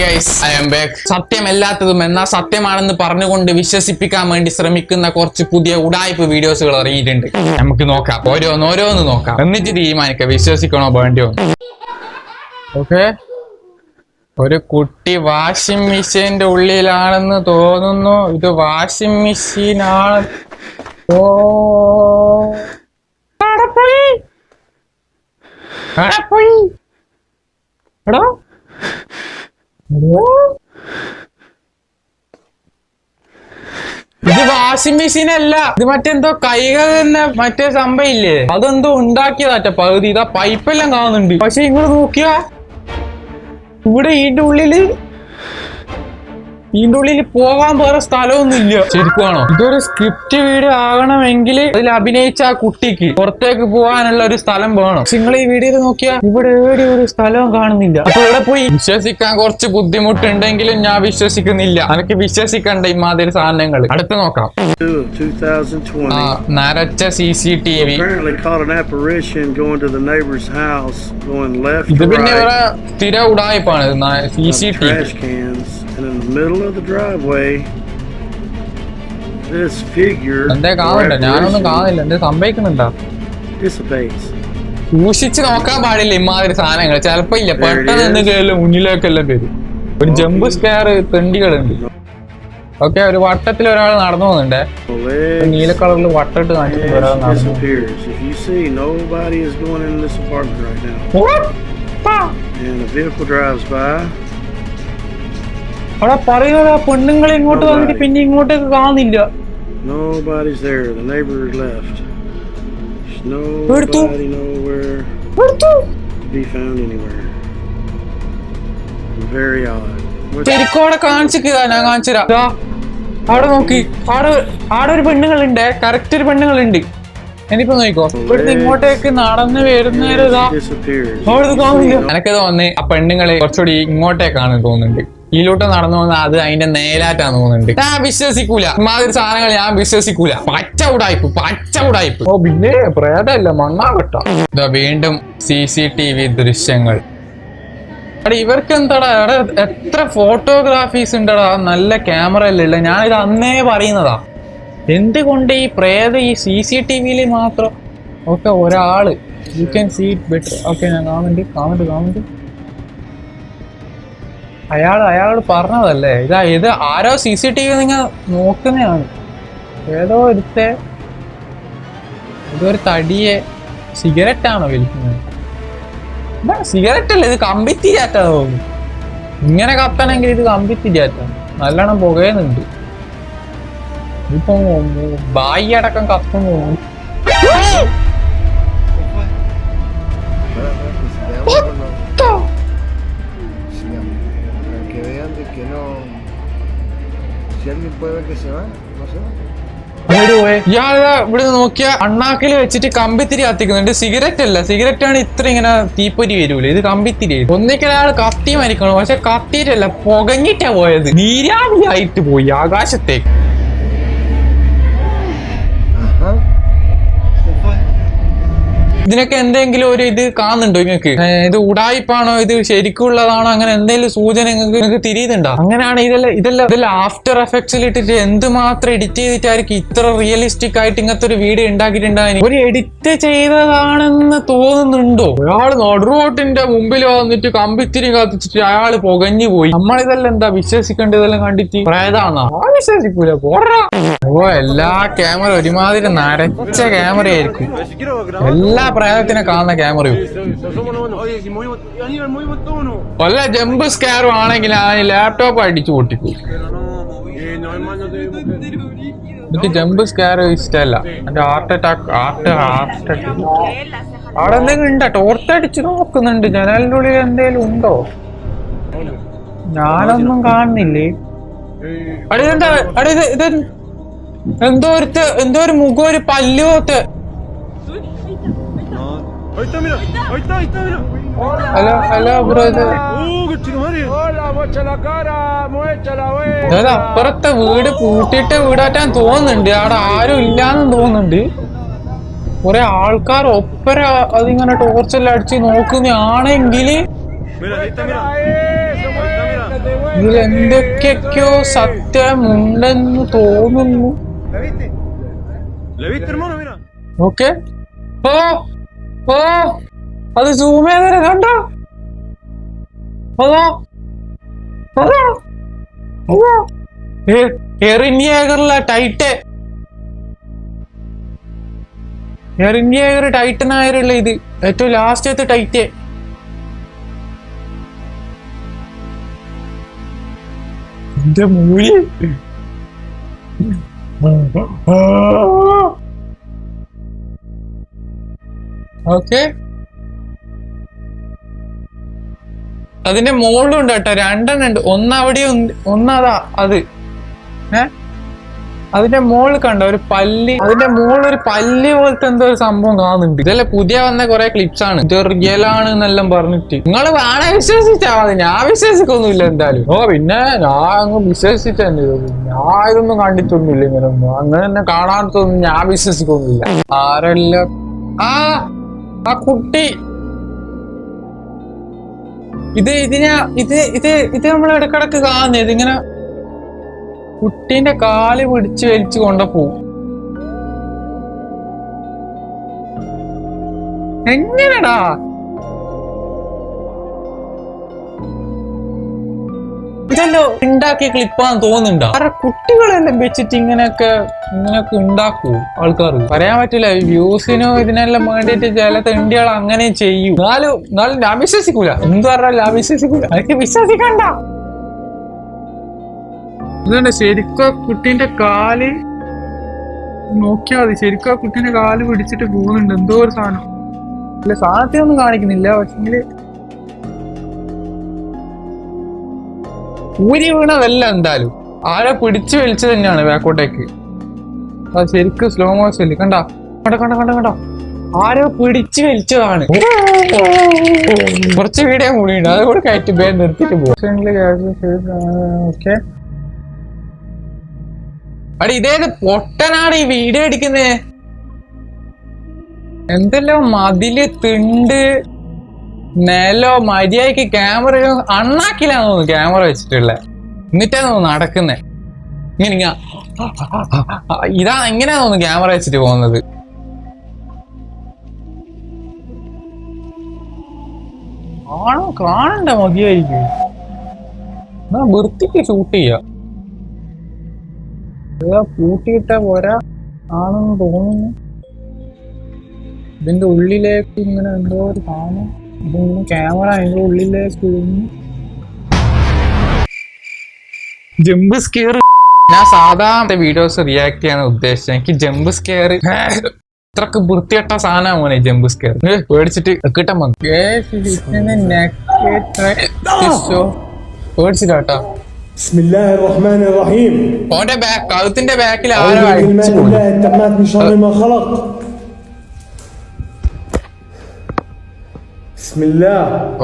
Hi guys I'm back സത്യമല്ലാത്തതും എന്നാൽ സത്യമാണെന്ന് പറഞ്ഞുകൊണ്ട് വിശ്വസിപ്പിക്കാൻ വേണ്ടി ശ്രമിക്കുന്ന കുറച്ച് പുതിയ ഉടായ്പ വീഡിയോസുകൾ ഇറങ്ങിയിട്ടുണ്ട്. നമുക്ക് നോക്കാം. ഓരോന്ന് ഓരോന്ന് നോക്കാം. എന്നിട്ട് തീരുമാനിക്കാം. വിശ്വസിക്കണോ വേണ്ടിയോ? ഓക്കെ. ഒരു കുട്ടി വാഷിംഗ് മെഷീന്റെ ഉള്ളിലാണെന്ന് തോന്നുന്നു. ഇത് വാഷിംഗ് മെഷീൻ ആണ് ഓ പോയി. അവിടെ പോയി. എടോ. ഇത് വാഷിംഗ് മെഷീൻ അല്ല. ഇത് മറ്റെന്തോ കൈകൾ തന്നെ മറ്റേ സംഭവം ഇല്ലേ? അതെന്തോ ഉണ്ടാക്കിയതാറ്റ പകുതി. ഇതാ പൈപ്പെല്ലാം കാണുന്നുണ്ട്. പക്ഷെ ഇങ്ങോട്ട് നോക്കിയാ? ഇവിടെ ഇതിന്റെ ഉള്ളിൽ ഇതിന്റെ ഉള്ളിൽ പോകാൻ വേറെ സ്ഥലമൊന്നും ഇല്ല. ശരിക്കുവാണോ? ഇതൊരു സ്ക്രിപ്റ്റ് വീഡിയോ ആകണമെങ്കിൽ അതിൽ അഭിനയിച്ച ആ കുട്ടിക്ക് പുറത്തേക്ക് പോകാനുള്ള ഒരു സ്ഥലം വേണം. നിങ്ങൾ ഈ വീഡിയോയിൽ നോക്കിയാൽ ഇവിടെ എവിടെ ഒരു സ്ഥലവും കാണുന്നില്ല. അപ്പൊ ഇവിടെ പോയി വിശ്വസിക്കാൻ കുറച്ച് ബുദ്ധിമുട്ടുണ്ടെങ്കിലും ഞാൻ വിശ്വസിക്കുന്നില്ല. എനിക്ക് വിശ്വസിക്കണ്ട ഇമാതിരി സാധനങ്ങൾ അടുത്ത് നോക്കാം. 2020. ആ നരച്ച സി സി ടി വി ഇത് പിന്നെ ഇവിടെ സ്ഥിര ഉടായ്പാണ്. C C T V and in the middle of the driveway, this figure എന്തേ or കാണുന്നുണ്ടോ ഞാനൊന്നും കാണുന്നില്ല. എന്തേ സംഭവിക്കുന്നുണ്ടോ? dissipates. സൂക്ഷിച്ച് നോക്കാൻ പാടില്ല ഇമാതിരി സാധനങ്ങൾ. ചിലപ്പോ ഇല്ല. പെട്ടെന്ന് എന്തെങ്കിലും മുന്നിലേക്കെല്ലാം വരും. ഒരു ജമ്പ് സ്കെയർ തെണ്ടികളുണ്ട്. ഓക്കെ ഒരു വട്ടത്തിൽ ഒരാൾ നടന്നു പോകുന്നുണ്ട്. നീല കളറിൽ വട്ടിട്ട് കാണിച്ചിട്ട് ഒരാൾ legs നടന്നു disappears. If you see, nobody is going in this apartment right now, and a vehicle drives by. അവിടെ പറയുന്നത് ആ പെണ്ണുങ്ങൾ ഇങ്ങോട്ട് വന്നിട്ട് പിന്നെ ഇങ്ങോട്ടേക്ക് കാണുന്നില്ല. Nobody's there. The neighbor left. There's nobody nowhere to be found anywhere. Very odd. What- ശരിക്കും അവിടെ കാണിച്ചിക്കാ ഞാൻ കാണിച്ചുതരാം അവിടെ നോക്കി. ആടെ അവിടെ ഒരു പെണ്ണുങ്ങളുണ്ട്. കറക്റ്റ് ഒരു പെണ്ണുങ്ങളുണ്ട്. എനിക്ക് നോക്കോ ഇവിടുന്ന് ഇങ്ങോട്ടേക്ക് നടന്ന് വരുന്നേരം എനക്ക് തോന്നി ആ പെണ്ണുങ്ങളെ കുറച്ചുകൂടി ഇങ്ങോട്ടേക്കാണ് തോന്നുന്നുണ്ട്. ഇതിലോട്ട് നടന്നു വന്ന അത് അതിന്റെ നേലാറ്റാന്ന് തോന്നുന്നുണ്ട്. ഞാൻ വിശ്വസിക്കൂല. ഇമാതിരി സാധനങ്ങൾ ഞാൻ വിശ്വസിക്കൂല. പച്ച ഉടായ്പ് പച്ച ഉടായ്പ്. ഓ പിന്നെ പ്രേതല്ല മണ്ണാകട്ട ഇതാ വീണ്ടും സി സി ടി വി ദൃശ്യങ്ങൾ. ഇവർക്ക് എന്താടാ? എടാ എത്ര ഫോട്ടോഗ്രാഫീസ് ഉണ്ടടാ? നല്ല ക്യാമറ അല്ലേ ഞാൻ ഇത് അന്നേ പറയുന്നതാ. എന്തുകൊണ്ട് ഈ പ്രേത ഈ സി സി ടി വിയിൽ മാത്രം? ഓക്കെ ഒരാൾ. You can see it better okay ഞാൻ കാണുന്നുണ്ട് കാണുന്നുണ്ട് കാണുന്നുണ്ട് അയാൾ അയാളോട് പറഞ്ഞതല്ലേ? ഇതാ ഇത് ആരോ സി സി ടി വി നിങ്ങൾ നോക്കുന്നതാണ്. ഏതോ ഒരുത്തെ ഇതൊരു തടിയെ സിഗരറ്റ് ആണോ വലിക്കുന്നത് സിഗരറ്റ് അല്ല ഇത് കമ്പിത്തിരിയാറ്റാ തോന്നുന്നു. ഇങ്ങനെ കത്തണമെങ്കിൽ ഇത് കമ്പിത്തിരിയാറ്റാണ് നല്ലോണം പുകയുന്നുണ്ട്. ഇപ്പം ബായി അടക്കം കത്തുന്നു. Que no. Si alguien puede ver que se va, no se va. ഇയാൾ ഇവിടെ നോക്കിയ അണ്ണാക്കിൽ വെച്ചിട്ട് കമ്പിത്തിരി കത്തിക്കുന്നുണ്ട്. സിഗരറ്റ് അല്ല സിഗരറ്റ് ആണ് ഇത്ര ഇങ്ങനെ തീപ്പൊരി വരൂല. ഇത് കമ്പിത്തിരി ഒന്നിക്കൽ അയാൾ കത്തി മരിക്കണം. പക്ഷെ കത്തിയിട്ടല്ല പുകഞ്ഞിട്ടാ പോയത്. നീരാവിയായിട്ട് പോയി ആകാശത്തേക്ക്. ഇതിനൊക്കെ എന്തെങ്കിലും ഒരു ഇത് കാണുന്നുണ്ടോ നിങ്ങൾക്ക് ഇത് ഉടായിപ്പാണോ? ഇത് ശരിക്കുള്ളതാണോ? അങ്ങനെ എന്തെങ്കിലും സൂചന നിങ്ങൾക്ക് നിങ്ങൾക്ക് തിരിയുന്നുണ്ടോ? അങ്ങനെയാണ് ഇതെല്ലാം ഇതെല്ലാം ഇതെല്ലാം ആഫ്റ്റർ എഫക്ട്സിൽ ഇട്ടിട്ട് എന്തുമാത്രം എഡിറ്റ് ചെയ്തിട്ടായിരിക്കും ഇത്ര റിയലിസ്റ്റിക് ആയിട്ട് ഇങ്ങനത്തെ ഒരു വീഡിയോ ഉണ്ടാക്കിയിട്ടുണ്ടായി ഒരു എഡിറ്റ് ചെയ്തതാണെന്ന് തോന്നുന്നുണ്ടോ? ഒരാൾ നടുറോട്ടിന്റെ മുമ്പിൽ വന്നിട്ട് കമ്പിത്തിരി കത്തിച്ചിട്ട് അയാൾ പുകഞ്ഞു പോയി. നമ്മളിതെല്ലാം എന്താ വിശ്വസിക്കേണ്ടത്? ഇതെല്ലാം കണ്ടിട്ട്? പ്രേതാണോ ആ വിശ്വസിക്കൂല. ഓ എല്ലാ ക്യാമറ ഒരുമാതിരി നരച്ച ക്യാമറ ആയിരിക്കും. എല്ലാ പ്രേതത്തിനെ കാണുന്ന ക്യാമറയും വല്ല ജമ്പ് സ്കാറും ആണെങ്കിൽ ആ ലാപ്ടോപ്പ് അടിച്ചു പൊട്ടിക്കും. എനിക്ക് ജമ്പ് സ്കാർ ഇഷ്ടമല്ല. എന്റെ heart attack heart heart attack അവിടെ എന്തെങ്കിലും ഉണ്ടോ? ടോർച്ച് അടിച്ച് നോക്കുന്നുണ്ട്. ജനലിന്റെ ഉള്ളിൽ എന്തെങ്കിലും ഉണ്ടോ? ഞാനൊന്നും കാണുന്നില്ലേ? അടി ഇതെന്താ? അടി ഇത് എന്തോ ഒരു എന്തോ ഒരു മുഖം ഒരു പല്ല് ¡Muecha la wey! അപ്പുറത്തെ വീട് പൂട്ടിയിട്ട് വീടാറ്റാൻ തോന്നുന്നുണ്ട്. അവിടെ ആരും ഇല്ലാന്നും തോന്നുന്നുണ്ട്. കുറെ ആൾക്കാർ ഒപ്പര അതിങ്ങനെ ടോർച്ചെല്ലാം അടിച്ച് നോക്കുന്നതാണെങ്കിൽ. ഇതിൽ എന്തൊക്കെയൊക്കെയോ സത്യമുണ്ടെന്ന് തോന്നുന്നു. ഓക്കെ. ഓ ഓ അത് സൂം കണ്ടോ? അതാ. അതാ. അതാ. Air tight air India titan ആയിരുള്ള ഇത്? ഏറ്റവും ലാസ്റ്റത്തെ ടൈറ്റ് എന്റെ മൂലി. ഓക്കെ. അതിന്റെ മുകളിലും ഉണ്ട് കേട്ടോ. രണ്ടെണ്ണം ഉണ്ട്. ഒന്നവിടെ ഒന്നതാ അത് ഏ? അതിന്റെ മുകളിൽ കണ്ടോ? ഒരു പല്ലി. അതിന്റെ മോൾ ഒരു പല്ലി പോലത്തെ എന്തോ ഒരു സംഭവം കാണുന്നുണ്ട്. ഇതല്ലേ പുതിയ വന്ന കുറെ ക്ലിപ്സ് ആണ്. ആണ് എന്നെല്ലാം പറഞ്ഞിട്ട്. നിങ്ങൾ വേണേ വിശ്വസിച്ചാ മതി. ഞാൻ വിശ്വസിക്കൊന്നുമില്ല എന്തായാലും. ഓ പിന്നെ ഞാൻ അങ്ങ് വിശ്വസിച്ചു ഞാൻ ഇതൊന്നും കണ്ടിട്ടൊന്നുമില്ല ഇങ്ങനെ ഒന്നും അങ്ങനെ തന്നെ കാണാത്തൊന്നും ഞാൻ വിശ്വസിക്കൊന്നുമില്ല. ആരെല്ലാം. ആ ആ കുട്ടി. ഇത് ഇതിനെ ഇത് ഇത് ഇത് നമ്മൾ ഇടക്കിടക്ക് കാണുന്നത് ഇതിങ്ങനെ കുട്ടീന്റെ കാൽ പിടിച്ച് വലിച്ചു കൊണ്ട പോവും. എങ്ങനെടാ? ഇതല്ലോ ഉണ്ടാക്കിയ ക്ലിപ്പാന്ന് തോന്നുന്നുണ്ടോ? കാരണം കുട്ടികളെല്ലാം വെച്ചിട്ട് ഇങ്ങനെയൊക്കെ ഇങ്ങനെയൊക്കെ ഉണ്ടാക്കൂ ആൾക്കാർ. പറയാൻ പറ്റില്ല വ്യൂസിനോ ഇതിനെല്ലാം വേണ്ടിയിട്ട് ചില തെണ്ടികൾ അങ്ങനെ ചെയ്യൂ. എന്നാലും എന്നാലും ഞാൻ വിശ്വസിക്കൂല. എന്ത് പറഞ്ഞാൽ ഞാൻ വിശ്വസിക്കൂല. എനിക്ക് വിശ്വസിക്കണ്ട. ഇതുണ്ട് ശരിക്കും കുട്ടീന്റെ കാൽ. നോക്കിയാൽ മതി. ശരിക്കും ആ കുട്ടീന്റെ കാൽ പിടിച്ചിട്ട് പോകുന്നുണ്ട്. എന്തോ ഒരു സാധനം. ഇല്ല സാധനത്തിനൊന്നും കാണിക്കുന്നില്ല. പക്ഷെങ്കിൽ ഊരി വീണതല്ല എന്തായാലും. ആരെ പിടിച്ചു വലിച്ചു തന്നെയാണ് ബാക്കോട്ടേക്ക്. അത് ശരിക്കും സ്ലോ മോഷൻ കണ്ട? കണ്ട കണ്ട കണ്ട കണ്ട? ആരോ പിടിച്ചു വലിച്ചതാണ്. കുറച്ച് വീഡിയോ കൂടിയുണ്ട്. അത് കൂടെ കയറ്റി ബേ നിർത്തിട്ട് പോകും അടി ഇതേത് പൊട്ടനാണ് ഈ വീഡിയോ അടിക്കുന്നത് എന്തെല്ലാം മതിൽ തിണ്ട്. നിലോ മര്യാദയ്ക്ക് ക്യാമറ അണ്ണാക്കിലാന്ന് തോന്നുന്നു ക്യാമറ വെച്ചിട്ടുള്ള. എന്നിട്ടാ തോന്നുന്നു നടക്കുന്നേ. ഇങ്ങനെ ഇങ്ങ ഇതാ എങ്ങനെയാ തോന്നുന്നു ക്യാമറ വെച്ചിട്ട് പോകുന്നത്? ആണോ കാണണ്ട മതിയായിരിക്കും. എന്നാ വൃത്തിക്ക് ഷൂട്ട് ചെയ്യാം. പൂട്ടിയിട്ടാ പോരാ? ആണെന്ന് തോന്നുന്നു. ഇതിന്റെ ഉള്ളിലേക്ക് ഇങ്ങനെ എന്തോ ഒരു സാധനം. അപ്പോൾ ക്യാമറ അതിന്റെ ഉള്ളിലേക്ക് ജമ്പ് സ്കെയർ ഞാൻ സാധാരണ വീഡിയോസ് റിയാക്ട് ചെയ്യാൻ ഉദ്ദേശിച്ചത് എനിക്ക് ജമ്പ് സ്കെയർ ഇത്രക്ക് വൃത്തിയട്ട സാധനം മോനെ ജമ്പ് സ്കെയർ മേടിച്ചിട്ട് കിട്ടാൻ വന്നു. പേടിച്ചിട്ടാട്ടോ ഓന്റെ ബാക്ക് കഴുത്തിന്റെ ബാക്കിൽ ആരോ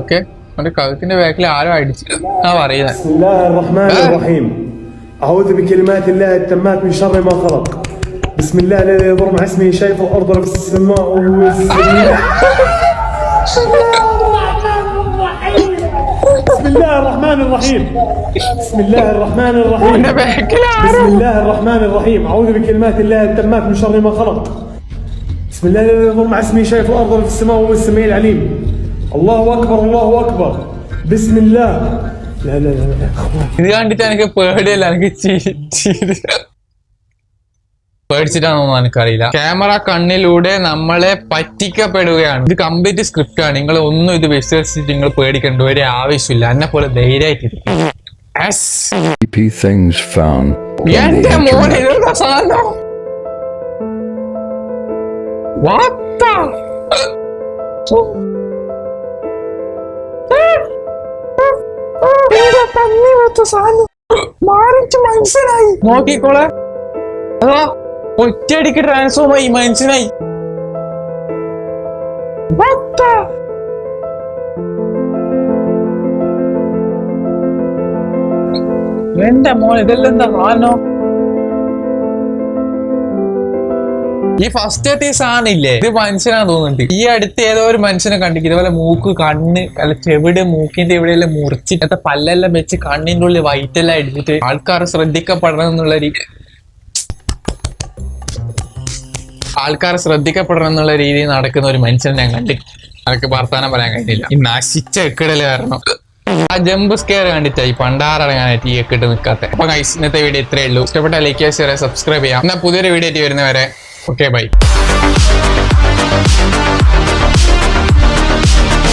ഓക്കെ ഓന്റെ കഴുത്തിന്റെ ബാക്കിൽ ആരോ അടിച്ചു ആ പറയുന്നത് بسم الله الرحمن آه. الرحيم أعوذ بكلمات الله التامات من شر ما خلق بسم الله الذي يضر مع اسمه شيء في الأرض ولا في السماء وهو السميع بسم الله الرحمن الرحيم بسم الله الرحمن الرحيم ഓന്റെ ബാക്കിൽ ആരോ بسم الله الرحمن الرحيم أعوذ بكلمات الله التامات من شر ما خلق بسم الله الذي يضر مع اسمه شيء في الأرض ولا في السماء وهو السميع العليم അള്ളാഹു അക്ബർ അള്ളാഹു അക്ബർ ബിസ്മില്ലാ ഇത് കണ്ടിട്ട് എനിക്ക് പേടിയല്ല എനിക്ക് പേടിച്ചിട്ടാണോ എനിക്കറിയില്ല. ക്യാമറ കണ്ണിലൂടെ നമ്മളെ പറ്റിക്കപ്പെടുകയാണ്. ഇത് കംപ്ലീറ്റ് സ്ക്രിപ്റ്റ് ആണ്. നിങ്ങൾ ഒന്നും ഇത് വിശ്വസിച്ചിട്ട് നിങ്ങൾ പേടിക്കേണ്ട ഒരു ആവശ്യമില്ല. എന്നെ പോലെ ധൈര്യമായിട്ട് പന്നി വെച്ച സാധനം മാറിച്ച് മനസ്സിലായി നോക്കിക്കോളെ. അതോ ഒറ്റയടിക്ക് ട്രാൻസ്ഫോം ആയി മനസ്സിലായി? എന്റെ മോൻ ഇതെല്ലാം എന്താ സാധനം? ഈ ഫസ്റ്റ് ഈ സാധനം ഇല്ലേ? ഇത് മനുഷ്യനാന്ന് തോന്നുന്നുണ്ട്. ഈ അടുത്ത് ഏതോ ഒരു മനുഷ്യനെ കണ്ടിട്ട് ഇതുപോലെ മൂക്ക് കണ്ണ് അല്ല ചെവിട് മൂക്കിന്റെ എവിടെയെല്ലാം മുറിച്ച് അങ്ങനത്തെ പല്ലെല്ലാം വെച്ച് കണ്ണിന്റെ ഉള്ളിൽ വൈറ്റെല്ലാം അടിച്ചിട്ട് ആൾക്കാർ ശ്രദ്ധിക്കപ്പെടണം എന്നുള്ള രീതി ആൾക്കാർ ശ്രദ്ധിക്കപ്പെടണം എന്നുള്ള രീതിയിൽ നടക്കുന്ന ഒരു മനുഷ്യനെ ഞാൻ കണ്ടി അതൊക്കെ വർത്താനം പറയാൻ കഴിഞ്ഞില്ല. ഈ നശിച്ച എക്കിടൽ കാരണം. ആ ജമ്പ് സ്കെയർ കണ്ടിട്ടാ ഈ പണ്ടാറടങ്ങാനായിട്ട് ഈ എക്കിട്ട് നിൽക്കാത്ത അപ്പൊ ഇന്നത്തെ വീഡിയോ ഇത്രയേ ഉള്ളൂ. ഇഷ്ടപ്പെട്ട ലൈക്ക് ചെയ്യുക സബ്സ്ക്രൈബ് ചെയ്യാം. എന്നാ പുതിയൊരു വീഡിയോ ആയിട്ട് വരുന്നവരെ ഓക്കെ ബൈ